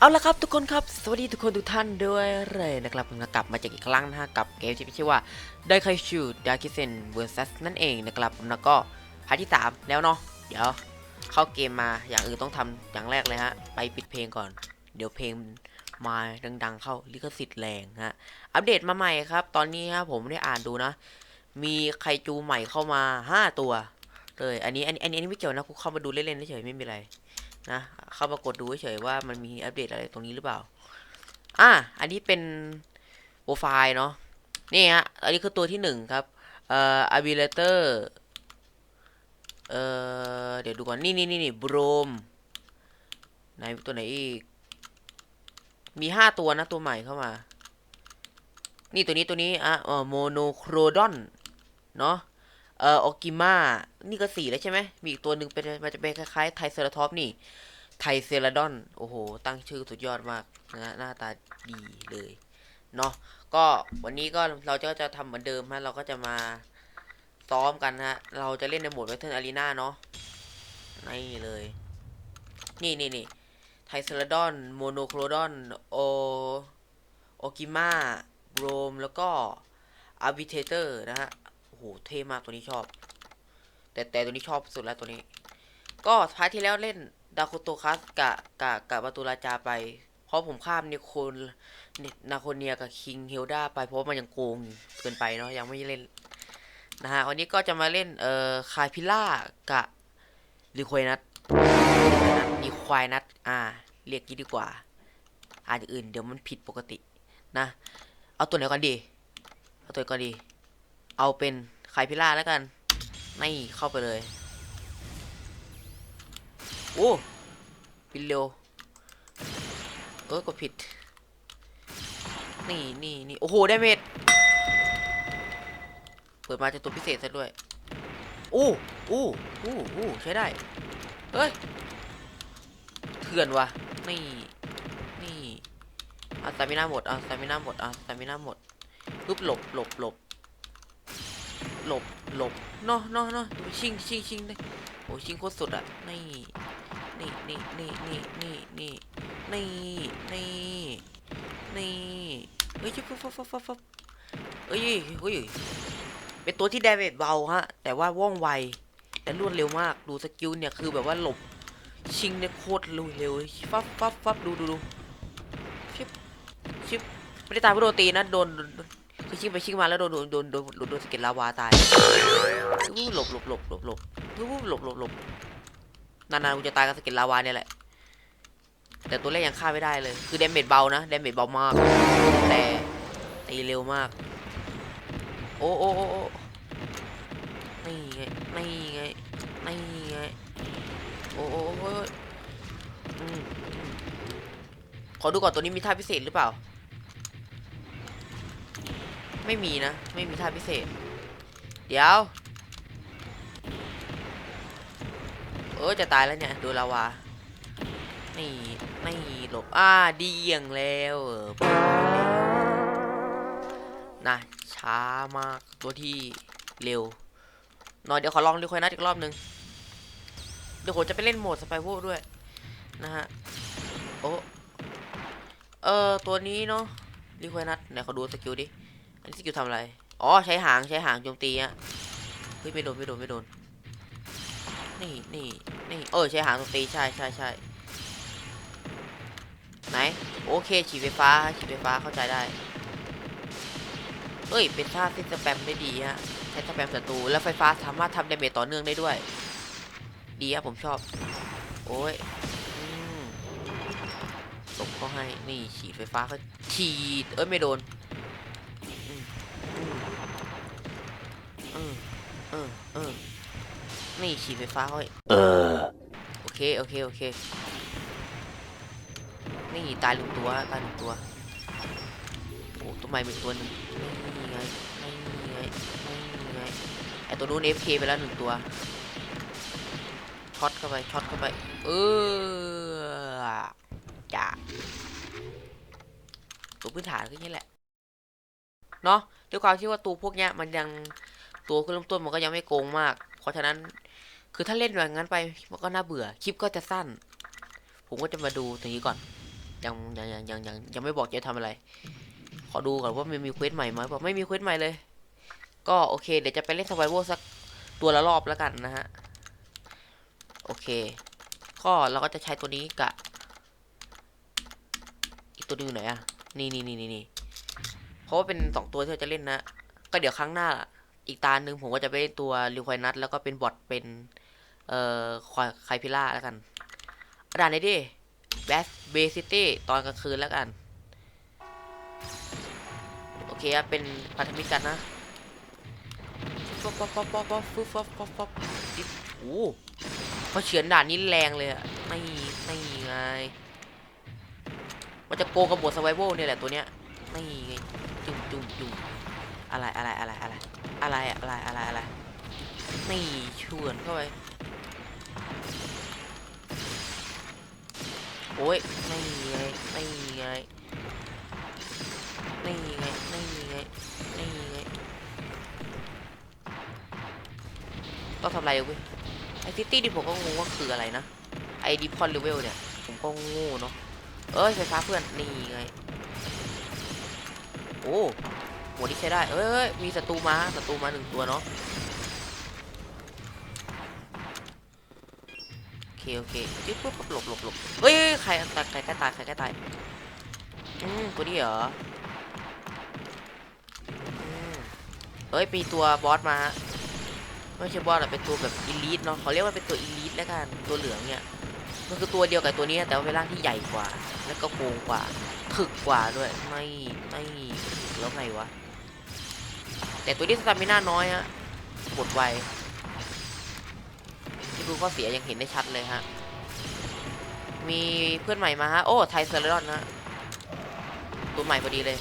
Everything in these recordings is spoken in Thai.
เอาละครับทุกคนครับ สวัสดีทุกคนทุกท่านด้วยเลยนะครับผมกลับมาจากอีกครั้งนะฮะกับเกมที่ชื่อว่าไดไคชูดาคิเซนเวอร์ซัสนั่นเองนะครับผมแล้วก็พาร์ทที่ 3 แล้วเนาะเดี๋ยวเข้าเกมมาอย่างอื่นต้องทำอย่างแรกเลยฮะ ไปปิดเพลงก่อน เดี๋ยวเพลงมาดังๆ เข้าลิขสิทธิ์แรงฮะ อัปเดตมาใหม่ครับ ตอนนี้ฮะผมได้อ่านดูนะ มีไคจูใหม่เข้ามา 5 ตัวเลยอันนี้อันนี้อันนี้ไม่เกี่ยวนะกูเข้ามาดูเล่นๆเฉยๆไม่มีอะไร นะเข้ามากดดูเฉยๆว่ามันมีอัปเดตอะไรตรงนี้หรือเปล่า อะอันนี้เป็นโปรไฟล์เนาะนี่ฮะอันนี้คือตัวที่หนึ่งครับเอ่อ abilator เอ่อเดี๋ยวดูก่อนนี่นี่นี่นี่บรมไหนตัวไหนอีก มีห้าตัวนะตัวใหม่เข้ามา นี่ตัวนี้ตัวนี้อะเอ่อโมโนโครดอนเนาะ เอ่อออกิมานี่ก็สี่แล้วใช่ไหมมีอีกตัวหนึ่งเป็นมันจะเป็นคล้ายๆไทเซราทอปนี่ ไทเซราดอน โอ้โห ตั้งชื่อสุดยอดมากนะหน้าตาดีเลยเนาะก็วันนี้ก็เราจะจะทำเหมือนเดิมฮะเราก็จะมาซ้อมกันฮะ เราจะเล่นในโหมด Western Arena เนาะนี่เลย นี่นี่นี่ไทเซราดอน โมโนโครดอน โอ โอกิมาโรม แล้วก็อาร์บิเทเตอร์นะฮะ โอ้โหเท่มากตัวนี้ชอบ แต่แต่ตัวนี้ชอบสุดแล้วตัวนี้ ก็พาร์ทที่แล้วเล่นดาโคโตคัสกะกะกะประตูราจาไป เพราะผมข้ามนิโคนนาโคเนียกับคิงเฮลดาไปเพราะมันยังโกงเกินไปเนาะยังไม่เล่นนะฮะวันนี้ก็จะมาเล่นเอ่อคายพิล่ากะลิควายนัทลิควายนัทอ่า เรียกงี้ดีกว่าอ่านอย่างอื่นเดี๋ยวมันผิดปกตินะ เอาตัวไหนก่อนดี เอาตัวก่อนดี เอาเป็นคายพิล่าแล้วกันนี่เข้าไปเลย โอ้ปินเร็วเออกดผิด นี่นี่นี่โอ้โหได้เมดเปิดมาจะตัวพิเศษซะด้วยโอ้โอ้โอ้โอ้ใช้ได้ เฮ้ยเถื่อนวะนี่นี่เอาสตามิน่าหมดเอาสตามิน่าหมดเอาสตามิน่าหมดปุ๊บหลบหลบหลบ หลบหลบเนาะเนาะเนาะชิงชิงชิงเลยโอ้ชิงโคตรสุดอะนี่นี่นี่นี่นี่นี่นี่นี่นี่นี่เฮ้ยฟับฟับฟับฟับเฮ้ยเฮ้ยเป็นตัวที่ได้เบเบาฮะ แต่ว่าว่องไวแต่รวดเร็วมากดูสกิลเนี่ยคือแบบว่าหลบชิงเนี่ยโคตรเร็วเร็วฟับฟับฟับดูดูดูชิบชิบไม่ได้ตายเพราะโดนตีนะโดน ชิงไปชิงมาแล้วโดนโดนโดนโดนโดนโดนสเก็ตลาวาตายวู้หลบหลบหลบหลบหลบวู้หลบหลบหลบนานๆกูจะตายกับสกิลลาวาเนี่ยแหละ แต่ตัวแรกยังฆ่าไม่ได้เลย คือเดเมจเบานะเดเมจเบามาก แต่ตีเร็วมาก โอ้โอ้โอ้นี่ไงนี่ไงนี่ไงโอ้โอ้โอ้ขอดูก่อนตัวนี้มีท่าพิเศษหรือเปล่า ไม่มีนะ ไม่มีท่าพิเศษ เดี๋ยว เออจะตายแล้วเนี่ย ดูลาวา นี่นี่หลบ อ่าดีอย่างแล้วเออไปแล้วนะช้ามากตัวที่เร็ว หน่อยเดี๋ยวขอลองดูคอยนัดอีกรอบหนึ่งเดี๋ยวผมจะไปเล่นโหมดสไปโวด้วย นะฮะ โอ้เออตัวนี้เนาะรีควายนัดไหนขอดูสกิลดิ อันนี้สกิลทำอะไร อ๋อ ใช้หางใช้หางโจมตีอะเฮ้ยไม่โดนไม่โดนไม่โดน นี่นี่นี่เออใช้หางตรงตีใช่ใช่ใช่ไหน โอเคฉีดไฟฟ้าฉีดไฟฟ้าเข้าใจได้เอ้ย เป็นท่าที่สแปมได้ดีฮะใช้สแปมศัตรูแล้วไฟฟ้าสามารถทำดาเมจต่อเนื่องได้ด้วย ดีครับผมชอบ โอ้ยอืมหลบเขาให้ นี่ฉีดไฟฟ้าเขาฉีด เอ้ย ไม่โดน เออเออเออนี่ฉีดไฟฟ้าเขาให้เออ โอเค โอเค โอเค นี่ตายหนึ่งตัวตายหนึ่งตัว โอ้ตัวใหม่มีตัวหนึ่งนี่ไงนี่ไงนี่ไงไอตัวนู้น FK ไปแล้วหนึ่งตัว ช็อตเข้าไป ช็อตเข้าไป เออจ้าตัวพื้นฐานก็อย่างนี้แหละ เนาะด้วยความที่ว่าตัวพวกเนี้ยมันยัง ตัวขึ้นเริ่มต้นมันก็ยังไม่โกงมาก เพราะฉะนั้นคือถ้าเล่นแบบนั้นไปมันก็น่าเบื่อคลิปก็จะสั้น ผมก็จะมาดูตรงนี้ก่อน ยังยังยังยังยังยังไม่บอกจะทำอะไร ขอดูก่อนว่ามันมีเควสใหม่ไหมบอกไม่มีเควสใหม่เลย ก็โอเค เดี๋ยวจะไปเล่นสไ i เวสักตัวละรอบแล้วกันนะฮะโอเค ก็เราก็จะใช้ตัวนี้กับอีกตัวนึงอยู่ไหนอะนี่นี่นี่นี่นี่เพราะว่าเป็นสองตัวที่เราจะเล่นนะ ก็เดี๋ยวครั้งหน้า อีกตาหนึ่งผมก็จะไปเล่นตัวลิควายนัทแล้วก็เป็นบอทเป็น เอ่อควายไคพิล่าแล้วกันด่านไหนดิแบสเบซิตี้ตอนกลางคืนแล้วกัน โอเคครับเป็นพันธมิตรกันนะป๊อปป๊อปป๊อปป๊อปป๊อปฟึ๊บป๊อปป๊อปป๊อปอิ๊บโอ้เขาเฉือนด่านนี้แรงเลยอะไม่ไม่ไงมันจะโกงกับบทสไวโวเนี่ยแหละตัวเนี้ยไม่ไงจุ่มจุ่มจุ่มอะไรอะไรอะไรอะไร อะไรอะไรอะไรอะไรนี่ชวนเข้าไปโอ้ยไม่ไงไม่ไงไม่ไงไม่ไงไม่ไงต้องทำอะไรเว้ยไอซิตี้ดิผมก็งงว่าคืออะไรนะไอดิพอนเลเวลเนี่ยผมก็งงเนาะเอ้ยไฟฟ้าเพื่อนนี่ไงโอ้ หมวดนี้ใช้ได้ เอ้ยมีศัตรูมาศัตรูมาหนึ่งตัวเนาะโอเคโอเคจิ๊บปุ๊บหลบหลบหลบเฮ้ยใครตายใครใกล้ตายใครใกล้ตายอืมตัวนี้เหรอเอ้ยมีตัวบอสมาฮะไม่ใช่บอสอะเป็นตัวแบบอีลิทเนาะเขาเรียกว่าเป็นตัวอีลิทแล้วกันตัวเหลืองเนี่ยมันคือตัวเดียวกับตัวนี้แต่ว่าเป็นร่างที่ใหญ่กว่า แล้วก็โกงกว่า ถึกกว่าด้วยไม่ไม่แล้วไงวะ แต่ตัวนี้สตามิน่าน้อยฮะหมดไวที่ดูข้อเสียยังเห็นได้ชัดเลยฮะ มีเพื่อนใหม่มาฮะ โอ้ ไทเซอร์ดอนฮะ ตัวใหม่พอดีเลย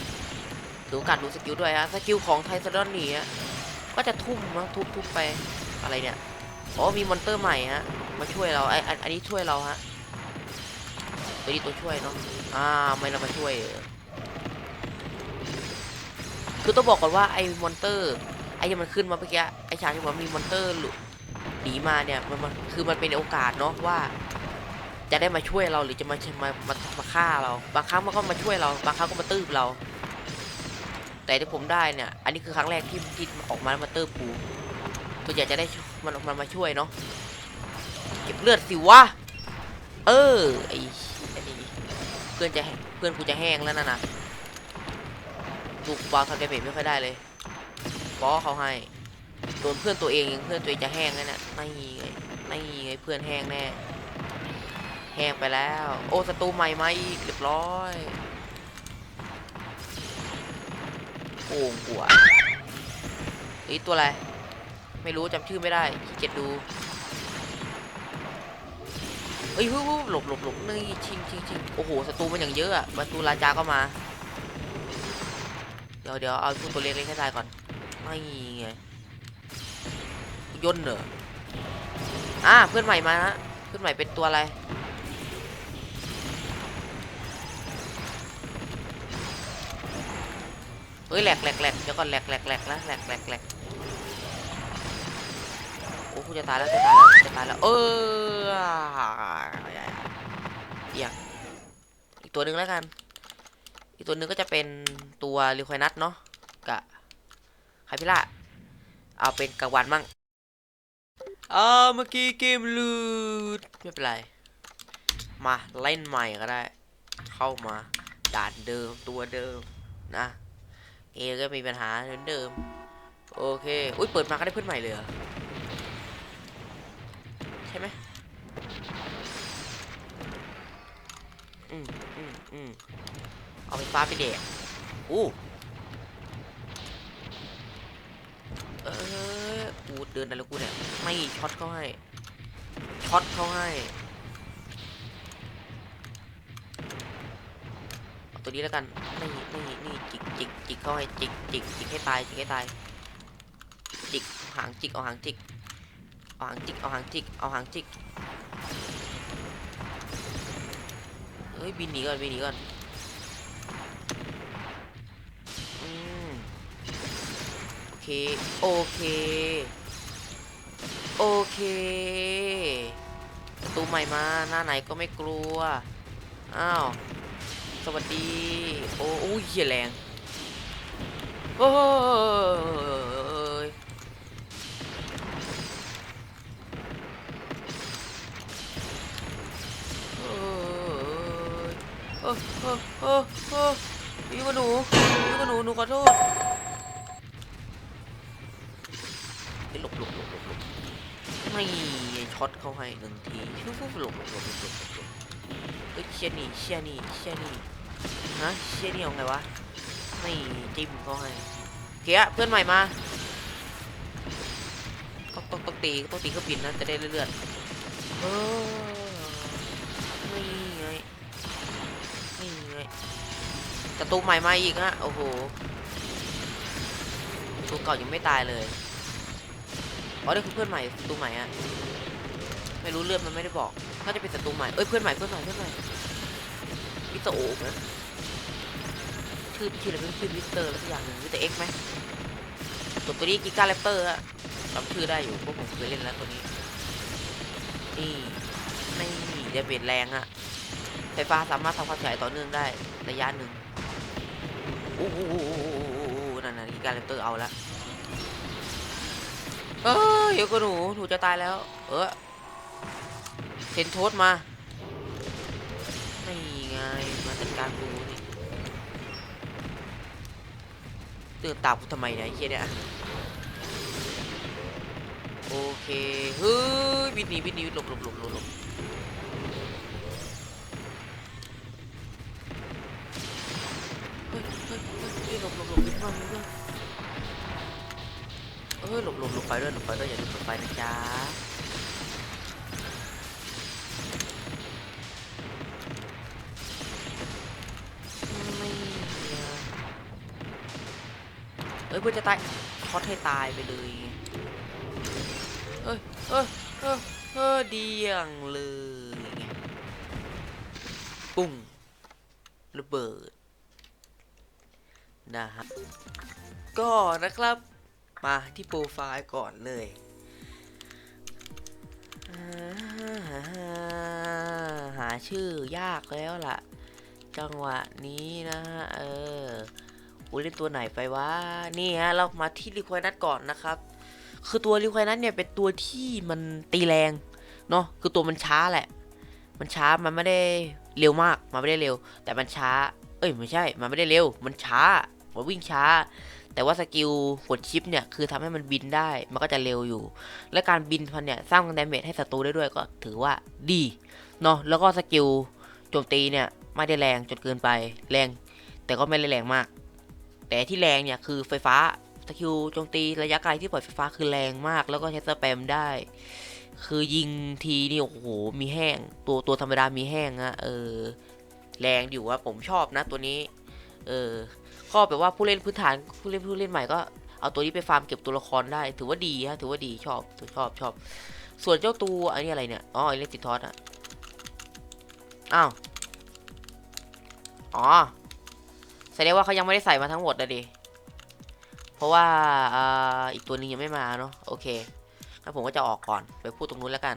ดูการดูสกิลด้วยฮะ สกิลของไทเซอร์ดอนนี่ฮะ ก็จะทุ่มนะทุบทุบไป อะไรเนี่ย อ๋อ มีมอนเตอร์ใหม่ฮะ มาช่วยเรา ไออันอันนี้ช่วยเราฮะ ตัวนี้ตัวช่วยเนาะ อ่า ไม่เรามาช่วยอ คือต้องบอกก่อนว่าไอ้มอนเตอร์ ไอ้ที่มันขึ้นมาเมื่อกี้ไอ้ฉากที่บอกว่ามีมอนเตอร์หลุดหนีมาเนี่ยมันมันคือมันเป็นโอกาสเนาะว่า จะได้มาช่วยเราหรือจะมามามามาฆ่าเรา บางครั้งมันก็มาช่วยเราบางครั้งก็มาตื้บเรา แต่ที่ผมได้เนี่ย อันนี้คือครั้งแรกที่ที่ออกมามาตื้บกูตัวใหญ่จะได้มันมันมาช่วยเนาะเก็บเลือดสิวะเออไอ้เพื่อนจะเพื่อนกูจะแห้งแล้วนั่นนะ ดูกูบอลทำเดเมจไม่ค่อยได้เลยบอสเขาให้โดนเพื่อนตัวเองยังเพื่อนตัวเองจะแห้งแล้วเนี่ยไม่ไงไม่ไงเพื่อนแห้งแน่แห้งไปแล้ว โอ้ศัตรูใหม่มาอีกเรียบร้อยโอ่งหัวนี่ตัวอะไร ไม่รู้จำชื่อไม่ได้ขี้เกียจดูเอ้ยฮู้หลบหลบหลบนี่ชิงชิงชิงโอ้โหศัตรูมันอย่างเยอะอะประตูราจาก็มา ดี๋ยวเดี๋ยวเอาพวกตัวเล็กๆให้ตายก่อน ไม่ไงย่นเหรออ่าเพื่อนใหม่มาฮะเพื่อนใหม่เป็นตัวอะไร เฮ้ยแหลกแหลกแหลกเดี๋ยวก่อนแหลกแหลกแหลกแล้วแหลกแหลกแหลกโอ้กูจะตายแล้วจะตายแล้วจะตายแล้วเออเอียงอีกตัวหนึ่งแล้วกัน อีกตัวหนึ่งก็จะเป็นตัวลิควายนัทเนาะกะไฮพิล่าเอาเป็นกลางวันมั่งอ่าเมื่อกี้เกมลูดไม่เป็นไร มาเล่นใหม่ก็ได้ เข้ามาด่านเดิมตัวเดิมนะเอก็มีปัญหาเหมือนเดิม โอเคอุ้ยเปิดมาก็ได้เพื่อนใหม่เลยเหรอใช่ไหมอืมอืมอืม เอาไฟฟ้าไปเด็กอู้เออกูเดินอะไรกูเนี่ย ไม่ช็อตเขาให้ ช็อตเขาให้เอาตัวนี้แล้วกัน นี่นี่นี่จิกจิกจิกเข้าให้จิกจิกจิกให้ตายจิกให้ตาย จิกหางจิกเอาหางจิก เอาหางจิกเอาหางจิกเอาหางจิก เฮ้ยบินหนีก่อนบินหนีก่อน เคโอเคโอเคประตูใหม่มาหน้าไหนก็ไม่กลัวอ้าวสวัสดีโอ้โอ้ยเหี้ยแรงโอ้ยโอ้ยโอ้โอ้โอ้ออยู่กับหนูอยู่กับหนูหนูขอโทษ ไม่ช็อตเข้าให้หนึ่งทีฟุ๊บฟุ๊บหลบหลบหลบหลบหลบเฮ้ยเชี่ยนี่เชี่ยนี่เชี่ยนี่ฮะเชี่ยนี่เอาไงวะไม่จิ้มเขาให้เกียเพื่อนใหม่มาต้องต้องต้องตีต้องตีเครื่องบินนะจะได้เลื่อนเออนี่ไงนี่ไงศัตรูใหม่มาอีกฮะโอ้โหตัวเก่ายังไม่ตายเลย อ๋อนี่คือเพื่อนใหม่ศัตรูใหม่อะไม่รู้เรื่องมันไม่ได้บอกน่าจะเป็นศัตรูใหม่ เอ้ยเพื่อนใหม่เพื่อนใหม่เพื่อนใหม่มิสเตอร์โอ๊กนะชื่อชื่ออะไรเป็นชื่อมิสเตอร์อะไรสักอย่างหนึ่งมิสเตอร์เอ็กไหมส่วนตัวนี้กิก้าแรปเตอร์อะจำชื่อได้อยู่พราะผมเคยเล่นแล้วตัวนี้ นี่ไม่จะเดเบตแรงอะไฟฟ้าสามารถทำความเสียหายต่อเนื่องได้ระยะหนึ่งโอ้โหนั่นนะกิก้าแรปเตอร์เอาละ เออเดี๋ยวก็หนู หนูจะตายแล้ว เออเซนโทสมา ไม่ไง มาจัดการกูนี่เตือนตากูทำไมเนี่ยไอ้เหี้ยเนี่ย โอเคเฮ้ยวินหนีวินหนีหลบหลบหลบหลบหลบเฮ้ยเฮ้ยเฮ้ยหลบหลบหลบวินมาวินมา เอ้ยหลบหลบหลบไปด้วยหลบไปด้วยอย่าลืมหลบไปนะจ๊ะไม่เอ้ยเพื่อจะตายช็อตให้ตายไปเลยเอ้ยเอ้ยเอ้ยเอ้ยเดียงเลยปุ้งระเบิดนะฮะก็นะครับ มาที่โปรไฟล์ก่อนเลยหาชื่อยากแล้วล่ะ จังหวะนี้นะฮะเอออูเล่นตัวไหนไปวะนี่ฮะเรามาที่รีควายนัทก่อนนะครับ คือตัวรีควายนัทเนี่ยเป็นตัวที่มันตีแรงเนาะคือตัวมันช้าแหละ มันช้ามันไม่ได้เร็วมากมันไม่ได้เร็ว แต่มันช้า เอ้ยไม่ใช่ มันไม่ได้เร็ว มันช้ามันวิ่งช้า แต่ว่าสกิลกดชิปเนี่ยคือทำให้มันบินได้มันก็จะเร็วอยู่ และการบินพันเนี่ยสร้างดาเมจให้ศัตรูได้ด้วยก็ถือว่าดีเนาะแล้วก็สกิลโจมตีเนี่ยไม่ได้แรงจนเกินไปแรง แต่ก็ไม่ได้แรงมาก แต่ที่แรงเนี่ยคือไฟฟ้าสกิลโจมตีระยะไกลที่ปล่อยไฟฟ้าคือแรงมาก แล้วก็ใช้สแปมได้ คือยิงทีนี่โอ้โหมีแห้ง ตัวตัวธรรมดามีแห้งอะเออแรงอยู่ว่าผมชอบนะตัวนี้ เออ ข้อแบบว่าผู้เล่นพื้นฐานผู้เล่นผู้เล่นใหม่ก็เอาตัวนี้ไปฟาร์มเก็บตัวละครได้ ถือว่าดีฮะถือว่าดีชอบชอบชอบ ส่วนเจ้าตัวอันนี้อะไรเนี่ยอ๋อไอเล็กติทอสอะอ้าวอ๋อแสดงว่าเขายังไม่ได้ใส่มาทั้งหมดนะดิเพราะว่าอ,อีกตัวหนึงยังไม่มาเนาะโอเคงั้นผมก็จะออกก่อนไปพูดตรงนู้นแล้วกัน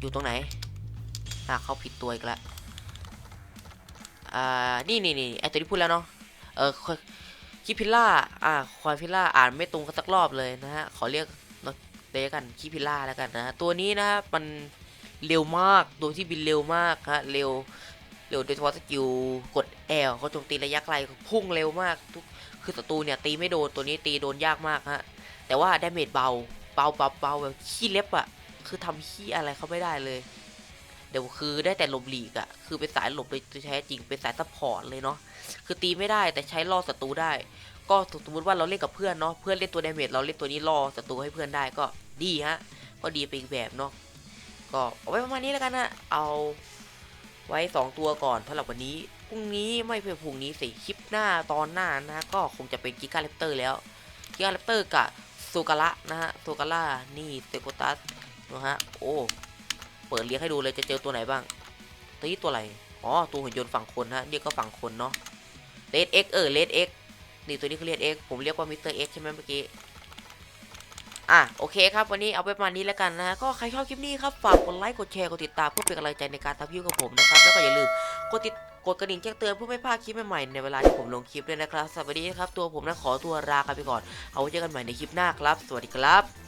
อยู่ตรงไหนอะเขาผิดตัวอีกแล้ว อ่านี่นี่นี่ไอตัวที่พูดแล้วเนาะเออคิพิล่าอ่าควายพิล่าอ่านไม่ตรงกันสักรอบเลยนะฮะขอเรียกเนอะเรียกกันคิพิล่าแล้วกันนะตัวนี้นะฮะมันเร็วมากตัวที่บินเร็วมากฮะเร็วเร็วโดยเฉพาะสกิลกดแอลเขาโจมตีระยะไกลพุ่งเร็วมากทุกคือศัตรูเนี่ยตีไม่โดนตัวนี้ตีโดนยากมากฮะแต่ว่าดาเมจเบาเบาเบาเบาแบบขี้เล็บอะคือทำขี้อะไรเขาไม่ได้เลย เดี๋ยวคือได้แต่หลบหลีกอะคือเป็นสายหลบโดยแท้จริงเป็นสายซัพพอร์ตเลยเนาะคือตีไม่ได้แต่ใช้ล่อศัตรูได้ ก็สมมติว่าเราเล่นกับเพื่อนเนาะเพื่อนเล่นตัวดาเมจเราเล่นตัวนี้ล่อศัตรูให้เพื่อนได้ก็ดีฮะก็ดีไปอีกแบบเนาะก็เอาไว้ประมาณนี้แล้วกันนะเอาไว้ 2 ตัวก่อนสำหรับวันนี้พรุ่งนี้ไม่เพื่อพรุ่งนี้สิคลิปหน้าตอนหน้านะ ก็คงจะเป็นกิกาเลปเตอร์แล้วกิกาเลปเตอร์กับซูการะนะฮะซูการะนี่เซโกตัสนะฮะโอ้ เปิดเลี้ยงให้ดูเลยจะเจอตัวไหนบ้างตัวนี้ตัวอะไรอ๋อตัวหุ่นยนต์ฝั่งคนฮะเรียกก็ฝั่งคนเนาะเลดเอ็กเออเลดเอ็กนี่ตัวนี้คือเลดเอ็กผมเรียกว่ามิสเตอร์เอ็กใช่ไหมเมื่อกี้อะโอเคครับวันนี้เอาไปประมาณนี้แล้วกันนะฮะก็ใครชอบคลิปนี้ครับฝากกดไลค์กดแชร์กดติดตามเพื่อเป็นกำลังใจในการทำคลิปของผมนะครับแล้วก็อย่าลืมกดติดกดกระดิ่งแจ้งเตือนเพื่อไม่พลาดคลิปใหม่ๆในเวลาที่ผมลงคลิปด้วยนะครับสวัสดีครับตัวผมนะขอตัวลากันไปก่อนเอาไว้เจอกันใหม่ในคลิปหน้าครับ สวัสดีครับ